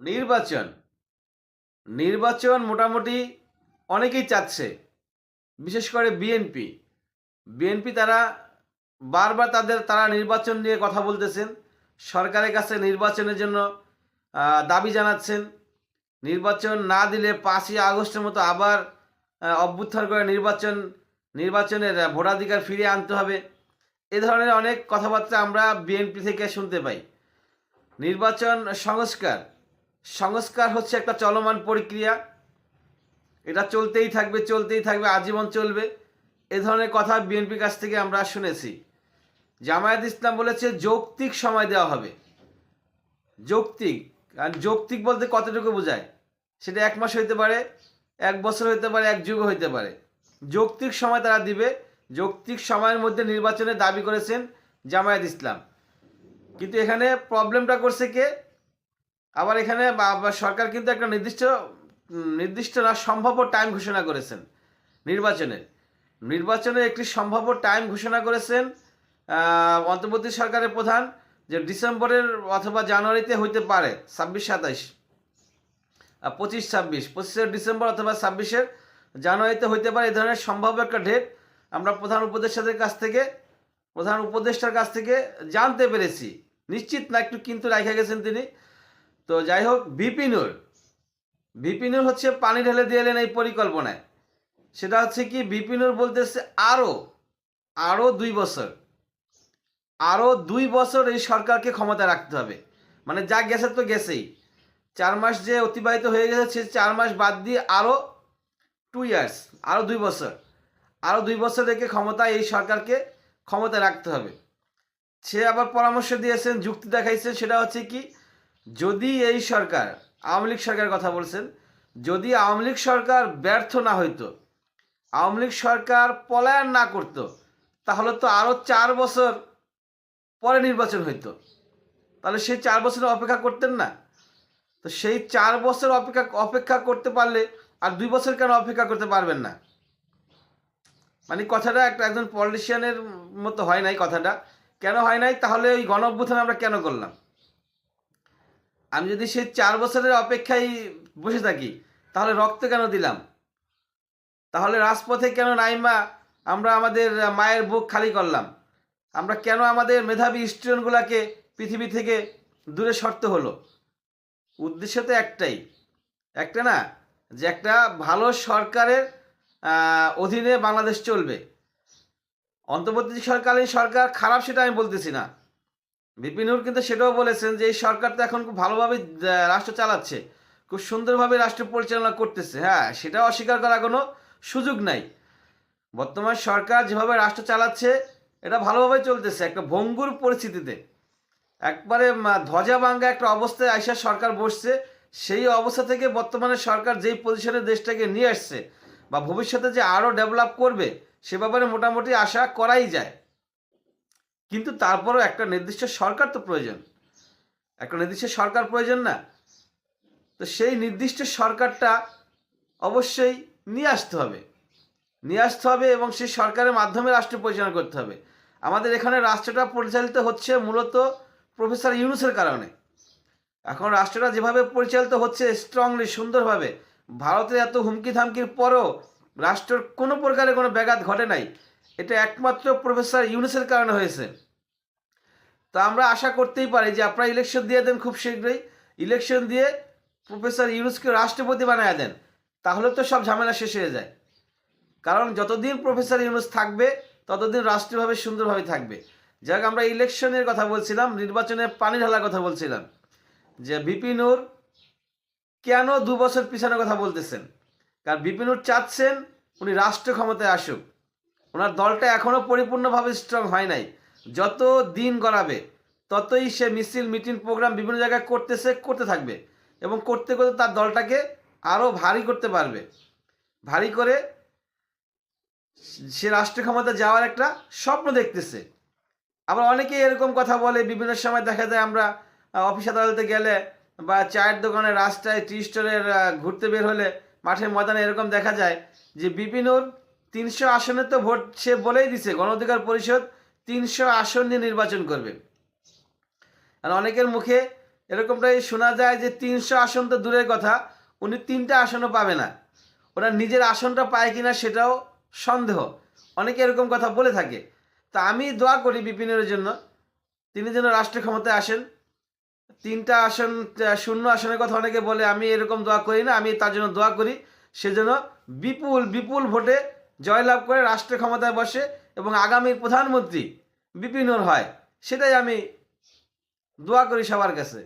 নির্বাচন। নির্বাচন মোটামুটি অনেকেই চাচ্ছে, বিশেষ করে বিএনপি বিএনপি তারা বারবার তাদের, তারা নির্বাচন নিয়ে কথা বলতেছেন, সরকারের কাছে নির্বাচনের জন্য দাবি জানাচ্ছেন। নির্বাচন না দিলে পাঁচই আগস্টের মতো আবার অভ্যুত্থান করে নির্বাচন, নির্বাচনের ভোটাধিকার ফিরিয়ে আনতে হবে। এ ধরনের অনেক কথাবার্তা আমরা বিএনপি থেকে শুনতে পাই। নির্বাচন সংস্কার সংস্কার হচ্ছে একটা চলমান প্রক্রিয়া। এটা চলতেই থাকবে চলতেই থাকবে, আজীবন চলবে। এ ধরনের কথা বিএনপির কাছ থেকে আমরা শুনেছি। জামায়াত ইসলাম বলেছে যৌক্তিক সময় দেওয়া হবে। যৌক্তিক আর যৌক্তিক বলতে কতটুকু বোঝায়? সেটা এক মাস হইতে পারে, এক বছর হইতে পারে, এক যুগ হইতে পারে। যৌক্তিক সময় তারা দিবে। যৌক্তিক সময়ের মধ্যে নির্বাচনের দাবি করেছেন জামায়াত ইসলাম। কিন্তু এখানে প্রবলেমটা করছে কে? আবার এখানে সরকার কিন্তু একটা নির্দিষ্ট নির্দিষ্ট না, সম্ভাব্য টাইম ঘোষণা করেছেন নির্বাচনের নির্বাচনের একটি সম্ভাব্য টাইম ঘোষণা করেছেন অন্তর্বর্তী সরকারের প্রধান, যে ডিসেম্বরের অথবা জানুয়ারিতে হইতে পারে, ছাব্বিশ, সাতাইশ। পঁচিশ, ছাব্বিশ, পঁচিশে ডিসেম্বর অথবা ছাব্বিশের জানুয়ারিতে হইতে পারে এ ধরনের সম্ভাব্য একটা ডেট আমরা প্রধান উপদেষ্টাদের কাছ থেকে, প্রধান উপদেষ্টার কাছ থেকে জানতে পেরেছি। নিশ্চিত না, একটু কিন্তু রেখে গেছেন তিনি। তো যাই হোক বিপিনুর বিপিনুর হচ্ছে পানি ঢেলে দিয়ে এলেন এই পরিকল্পনায়। সেটা হচ্ছে কি বিপিনুর বলতেছে আরও আরও দুই বছর আরও দুই বছর এই সরকারকে ক্ষমতা রাখতে হবে। মানে যা গেছে তো গেছেই। চার মাস যে অতিবাহিত হয়ে গেছে, সে চার মাস বাদ দিয়ে আরও টু ইয়ার্স আরও দুই বছর আরও দুই বছর রেখে ক্ষমতা এই সরকারকে ক্ষমতা রাখতে হবে। সে আবার পরামর্শ দিয়েছেন, যুক্তি দেখাইছেন, সেটা হচ্ছে কি যদি এই সরকার, আওয়ামী লীগ সরকারের কথা বলছেন, যদি আওয়ামী লীগ সরকার ব্যর্থ না হইতো, আওয়ামী লীগ সরকার পলায়ন না করতো, তাহলে তো আরও চার বছর পরে নির্বাচন হইতো। তাহলে সেই চার বছর অপেক্ষা করতেন না। তো সেই চার বছর অপেক্ষা অপেক্ষা করতে পারলে আর দুই বছর কেন অপেক্ষা করতে পারবেন না? মানে কথাটা একটা একজন পলিটিশিয়ানের মতো হয় নাই কথাটা। কেন হয় নাই? তাহলে ওই গণ আমরা কেন করলাম? আমি যদি সেই চার বছরের অপেক্ষায় বসে থাকি, তাহলে রক্ত কেন দিলাম? তাহলে রাজপথে কেন নাইমা আমরা আমাদের মায়ের বুক খালি করলাম? আমরা কেন আমাদের মেধাবী স্টুডেন্টগুলোকে পৃথিবী থেকে দূরে সরতে হলো? উদ্দেশ্য তো একটাই। একটা না, যে একটা ভালো সরকারের অধীনে বাংলাদেশ চলবে। অন্তর্বর্তী সরকারের সরকার খারাপ সেটা আমি বলতেছি না। বিপিনুর কিন্তু সেটাও বলেছেন যে এই সরকার তো এখন খুব ভালোভাবে রাষ্ট্র চালাচ্ছে। খুব সুন্দরভাবে রাষ্ট্র পরিচালনা করতেছে হ্যাঁ সেটা অস্বীকার করার কোনো সুযোগ নাই। বর্তমান সরকার যেভাবে রাষ্ট্র চালাচ্ছে, এটা ভালোভাবে চলতেছে, একটা ভঙ্গুর পরিস্থিতিতে। একবারে ধ্বজা ভাঙ্গা একটা অবস্থায় আইসা সরকার বসছে, সেই অবস্থা থেকে বর্তমানে সরকার যেই পজিশনে দেশটাকে নিয়ে আসছে, বা ভবিষ্যতে যে আরও ডেভেলপ করবে, সে ব্যাপারে মোটামুটি আশা করাই যায়। কিন্তু তারপরও একটা নির্দিষ্ট সরকার তো প্রয়োজন। একটা নির্দিষ্ট সরকার প্রয়োজন না। তো সেই নির্দিষ্ট সরকারটা অবশ্যই নিয়ে আসতে হবে। নিয়ে আসতে হবে এবং সেই সরকারের মাধ্যমে রাষ্ট্র পরিচালনা করতে হবে। আমাদের এখানে রাষ্ট্রটা পরিচালিত হচ্ছে মূলত প্রফেসর ইউনুসের কারণে। এখন রাষ্ট্রটা যেভাবে পরিচালিত হচ্ছে স্ট্রংলি সুন্দরভাবে, ভারতের এত হুমকি ধামকির পরও রাষ্ট্রের কোনো প্রকারের কোনো ব্যাঘাত ঘটে নাই। এটা একমাত্র প্রফেসর ইউনুসের কারণে হয়েছে। তা আমরা আশা করতেই পারি যে আপনারা ইলেকশন দিয়ে দেন খুব শীঘ্রই। ইলেকশন দিয়ে প্রফেসর ইউনুসকে রাষ্ট্রপতি বানায় দেন, তাহলে তো সব ঝামেলা শেষ হয়ে যায়। কারণ যতদিন প্রফেসর ইউনুস থাকবে, ততদিন রাষ্ট্রীয়ভাবে সুন্দরভাবে থাকবে। যাক, আমরা ইলেকশনের কথা বলছিলাম, নির্বাচনে পানি ঢালার কথা বলছিলাম। যে বিপিনুর কেন দু বছর পিছনের কথা বলতেছেন? কারণ বিপিনুর চাচ্ছেন উনি রাষ্ট্র ক্ষমতায় আসুক। ওনার দলটা এখনও পরিপূর্ণভাবে স্ট্রং হয় নাই। যত দিন গড়াবে, ততই সে মিছিল মিটিং প্রোগ্রাম বিভিন্ন জায়গায় করতেছে, করতে থাকবে এবং করতে করতে তার দলটাকে আরও ভারী করতে পারবে। ভারী করে সে রাষ্ট্র ক্ষমতা যাওয়ার একটা স্বপ্ন দেখতেছে। আবার অনেকে এরকম কথা বলে, বিভিন্ন সময় দেখা যায় আমরা অফিস আদালতে গেলে বা চায়ের দোকানে রাস্তায় টি স্টোরের ঘুরতে বের হলে মাঠের ময়দানে এরকম দেখা যায় যে বিপিনুর তিনশো আসনে তো ভোট সে বলেই দিছে গণ অধিকার পরিষদ তিনশো আসন নিয়ে নির্বাচন করবে। আর অনেকের মুখে এরকমটাই শোনা যায় যে তিনশো আসন তো দূরের কথা, উনি তিনটা আসনও পাবে না। ওরা নিজের আসনটা পায় কিনা সেটাও সন্দেহ। অনেকে এরকম কথা বলে থাকে। তা আমি দোয়া করি বিপিনের জন্য, তিনি যেন রাষ্ট্র ক্ষমতায় আসেন। তিনটা আসন, শূন্য আসনের কথা অনেকে বলে, আমি এরকম দোয়া করি না, আমি তার জন্য দোয়া করি। সেজন্য বিপুল বিপুল ভোটে জয়লাভ করে রাষ্ট্র ক্ষমতায় বসে এবং আগামীর প্রধানমন্ত্রী বিপিনর হয়, সেটাই আমি দোয়া করি সবার কাছে।